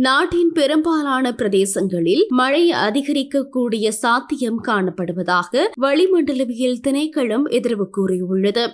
நாட்டின் பெரும்பாலான பிரதேசங்களில் மழை அதிகரிக்கக்கூடிய சாத்தியம் காணப்படுவதாக வளிமண்டலவியல் திணைக்களம் எதிர்வு கூறியுள்ளது.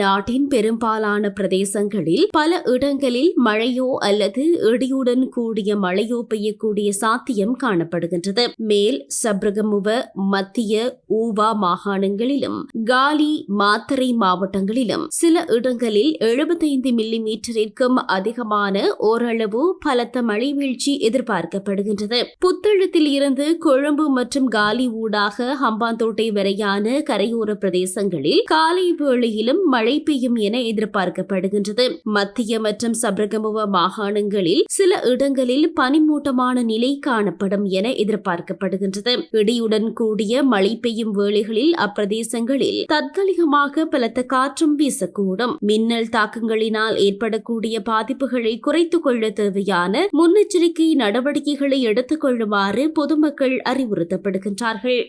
நாட்டின் பெரும்பாலான பிரதேசங்களில் பல இடங்களில் மழையோ அல்லது இடியுடன் கூடிய மழையோ பெய்யக்கூடிய சாத்தியம் காணப்படுகின்றது. மேல் சப்ரகமுவ மத்திய ஊவா மாகாணங்களிலும் காலி மாத்தரை மாவட்டங்களிலும் சில இடங்களில் எழுபத்தைந்து மில்லி மீட்டரிற்கும் அதிகமான ஓரளவு பலத்த மழை வீழ்ச்சி எதிர்பார்க்கப்படுகின்றது. புத்தளத்தில் இருந்து கொழும்பு மற்றும் காலி ஊடாக ஹம்பாந்தோட்டை வரையான கரையோர பிரதேசங்களில் காலை வேளையிலும் மழை பெய்யும் என எதிர்பார்க்கப்படுகின்றது. மத்திய மற்றும் சப்ரகமுவ மாகாணங்களில் சில இடங்களில் பனிமூட்டமான நிலை காணப்படும் என எதிர்பார்க்கப்படுகின்றது. இடியுடன் கூடிய மழை பெய்யும் வேளைகளில் அப்பிரதேசங்களில் தற்காலிகமாக பலத்த காற்றும் வீசக்கூடும். மின்னல் தாக்கங்களினால் ஏற்படக்கூடிய பாதிப்புகளை குறைத்துக் கொள்ள தேவையான முன்னெச்சரிக்கை நடவடிக்கைகளை எடுத்துக் கொள்ளுமாறு பொதுமக்கள் அறிவுறுத்தப்படுகின்றார்கள்.